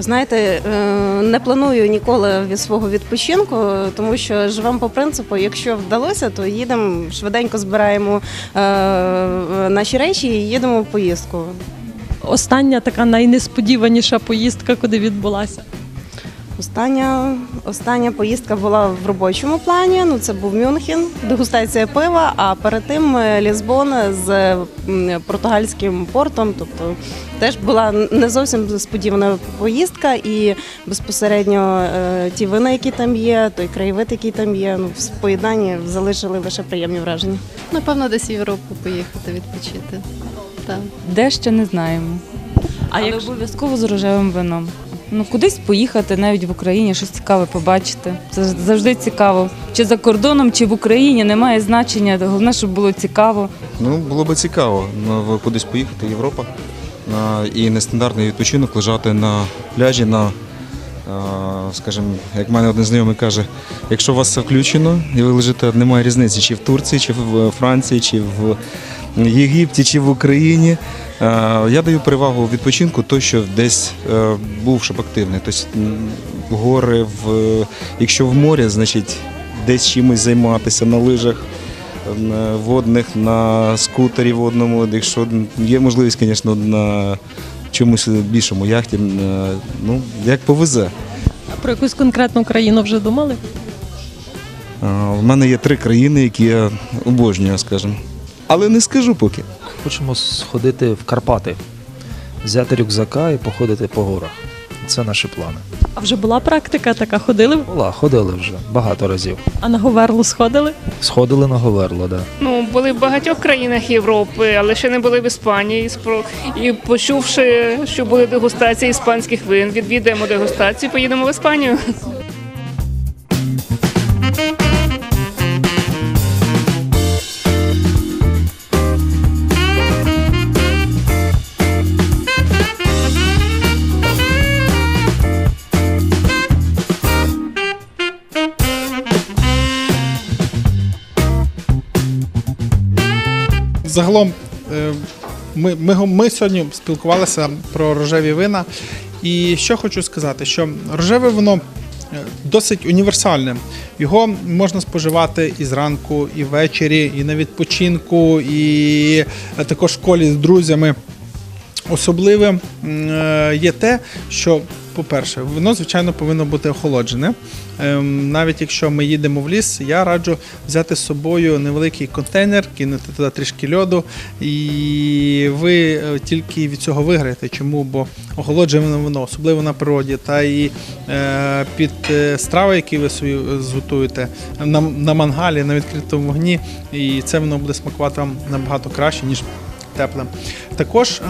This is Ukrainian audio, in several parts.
Знаєте, е, не планую ніколи від свого відпочинку, тому що живемо по принципу, якщо вдалося, то їдемо швиденько збираємо е, наші речі і їдемо в поїздку. Остання така найнесподіваніша поїздка, куди відбулася. Остання, остання поїздка була в робочому плані. Ну це був Мюнхен, дегустація пива. А перед тим е, Лізбон з португальським портом. Тобто теж була не зовсім сподівана поїздка, і безпосередньо е, ті вина, які там є, той краєвид, який там є, ну в поєднанні залишили лише приємні враження. Напевно, десь в Європу поїхати відпочити. Так. Де ще не знаємо. А Але якщо обов'язково з рожевим вином. Ну кудись поїхати, навіть в Україні, щось цікаве побачити. Це завжди цікаво. Чи за кордоном, чи в Україні немає значення. Головне, щоб було цікаво. Ну, було би цікаво ну, кудись поїхати, Європа. На- І нестандартний відпочинок лежати на пляжі на, скажімо, як мене один знайомий каже, якщо у вас все включено і ви лежите, немає різниці, чи в Турції, чи в Франції, чи в Єгипті, чи в Україні. Я даю перевагу відпочинку, той, що десь е, був, щоб активний. Тобто гори, в, якщо в морі, значить десь чимось займатися на лижах водних, на скутері водному, якщо є можливість, звісно, на чомусь більшому яхті, ну, як повезе. А про якусь конкретну країну вже думали? В мене є три країни, які я обожнюю, скажімо. Але не скажу поки. Хочемо сходити в Карпати, взяти рюкзака і походити по горах. Це наші плани. А вже була практика така, ходили, Була, ходили вже багато разів. а на Говерлу сходили? Сходили на Говерло, да. Ну, були в багатьох країнах Європи, але ще не були в Іспанії. І І почувши, що буде дегустація іспанських вин, відвідаємо дегустацію, поїдемо в Іспанію. Загалом е, ми, ми, ми сьогодні спілкувалися про рожеві вина. І що хочу сказати, що рожеве вино е, досить універсальне. Його можна споживати і зранку, і ввечері, і на відпочинку, і е, також в школі з друзями. Особливим є те, що, по-перше, вино, звичайно, повинно бути охолоджене. Ем, Навіть якщо ми їдемо в ліс, я раджу взяти з собою невеликий контейнер, кинути туди трішки льоду, і ви е, тільки від цього виграєте. Чому? Бо охолоджене вино, особливо на природі, та і е, під е, страви, які ви собі зготуєте на мангалі, на відкритому вогні, і це воно буде смакувати вам набагато краще, ніж тепле. Також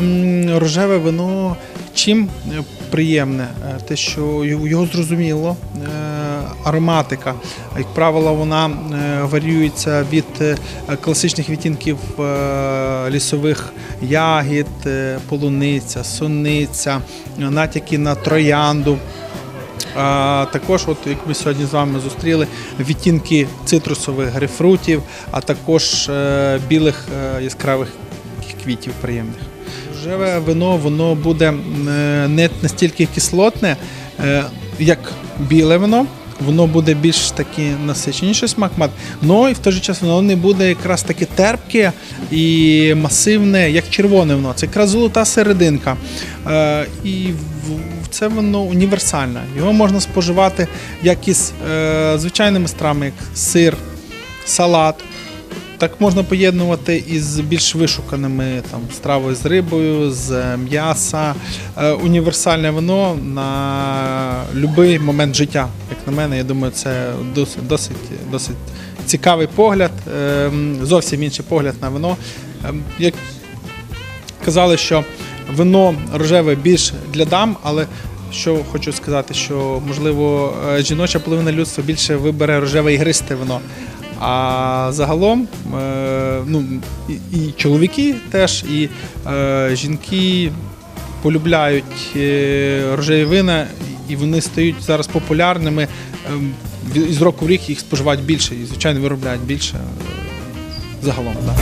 рожеве вино чим е, приємне, Е, те, що його зрозуміло, е, ароматика. Як правило, вона варіюється від класичних відтінків лісових ягід, полуниця, суниця, е, натяки на троянду. А також, от як ми сьогодні з вами зустріли, відтінки цитрусових грейпфрутів, а також білих е, яскравих квітів приємних. Рожеве вино воно буде е, не настільки кислотне, е, як біле вино. Воно буде більш таки насиченіше смак мати, але і в той же час воно не буде якраз таки терпке і масивне, як червоне вино. Це якраз золота серединка. Е, і це воно універсальне. Його можна споживати як із е, звичайними стравами, як сир, салат. Так можна поєднувати із більш вишуканими там стравою з рибою, з м'яса. Е, універсальне вино на будь-який момент життя. Як на мене, я думаю, це досить, досить, досить цікавий погляд, е, зовсім інший погляд на вино. Е, Як казали, що вино рожеве більш для дам, але що хочу сказати, що можливо е, жіноча половина людства більше вибере рожеве ігристе вино. А загалом е, ну, і, і чоловіки теж, і е, жінки полюбляють е, рожеві вина, і вони стають зараз популярними. Ем, від- З року в рік їх споживають більше і, звичайно, виробляють більше е, загалом. Да.